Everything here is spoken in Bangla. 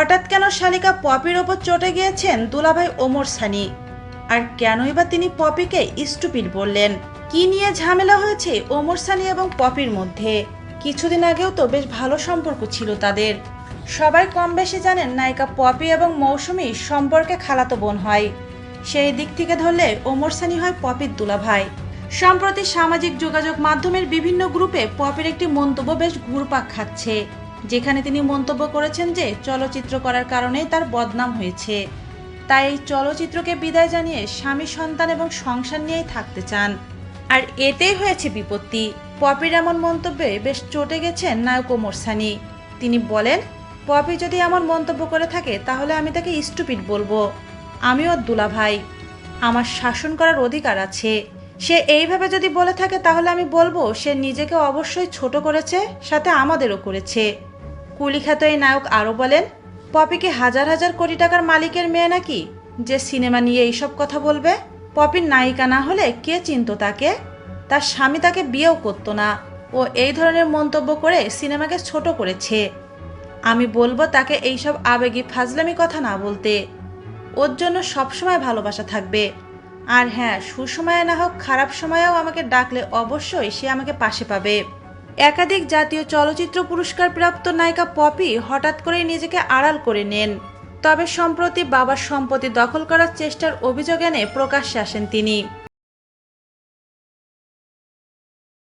হঠাৎ কেন শালিকা পপির ওপর চটে গিয়েছেন দুলাভাই ওমর সানি? আর কেনই বা তিনি পপিকে স্টুপিড বললেন? কি নিয়ে ঝামেলা হয়েছে ওমর সানি এবং পপির মধ্যে? কিছুদিন আগেও তো বেশ ভালো সম্পর্ক ছিল তাদের। সবাই কম বেশি জানেন নায়িকা পপি এবং মৌসুমী সম্পর্কে খালাতো বোন হয়। সেই দিক থেকে ধরলে ওমর সানি হয় পপির দুলাভাই। সম্প্রতি সামাজিক যোগাযোগ মাধ্যমের বিভিন্ন গ্রুপে পপির একটি মন্তব্য বেশ ঘুরপাক খাচ্ছে। যেখানে তিনি মন্তব্য করেছেন যে চলচ্চিত্র করার কারণেই তার বদনাম হয়েছে। তাই এই চলচ্চিত্রকে বিদায় জানিয়ে স্বামী, সন্তান এবং সংসার নিয়েই থাকতে চান। আর এতেই হয়েছে বিপত্তি। পপির এমন মন্তব্যে বেশ চটে গেছেন নায়ক ওমর সানি। তিনি বলেন, পপি যদি এমন মন্তব্য করে থাকে, তাহলে আমি তাকে স্টুপিড বলব। আমিও দুলাভাই আমার শাসন করার অধিকার আছে। সে এইভাবে যদি বলে থাকে, তাহলে আমি বলব, সে নিজেকে অবশ্যই ছোট করেছে, সাথে আমাদেরও করেছে। কুলিখ্যাত এই নায়ক আরও বলেন, পপিকে হাজার হাজার কোটি টাকার মালিকের মেয়ে নাকি? যে সিনেমা নিয়ে এইসব কথা বলবে, পপির নায়িকা না হলে কে চিনতো তাকে? তার স্বামী তাকে বিয়েও করতো না, ও এই ধরনের মন্তব্য করে সিনেমাকে ছোট করেছে। আমি বলব তাকে এইসব আবেগী ফাজলামি কথা না বলতে। ওর জন্য সবসময় ভালোবাসা থাকবে। আর হ্যাঁ সুসময়ে না হোক খারাপ সময়েও আমাকে ডাকলে অবশ্যই সে আমাকে পাশে পাবে। একাধিক জাতীয় চলচ্চিত্র পুরস্কার প্রাপ্ত নায়িকা পপি হঠাৎ করেই নিজেকে আড়াল করে নেন। তবে সম্প্রতি বাবার সম্পত্তি দখল করার চেষ্টার অভিযোগ এনে প্রকাশ্যে আসেন তিনি।